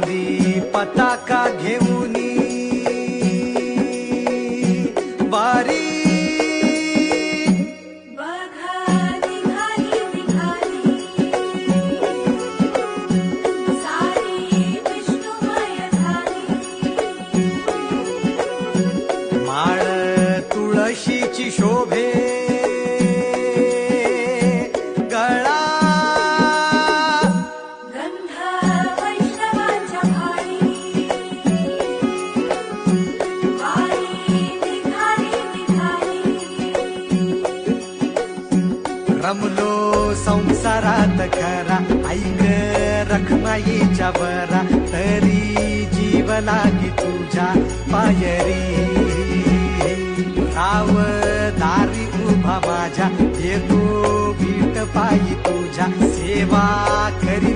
चांदी पताका घेऊन बारी रमलो संसारात खरा ऐक रखमाईच्या बरा तरी जीव लागी तुझ्या पायरी। राव दारी उभा माझ्या येतो भीट पायी तुझ्या सेवा करी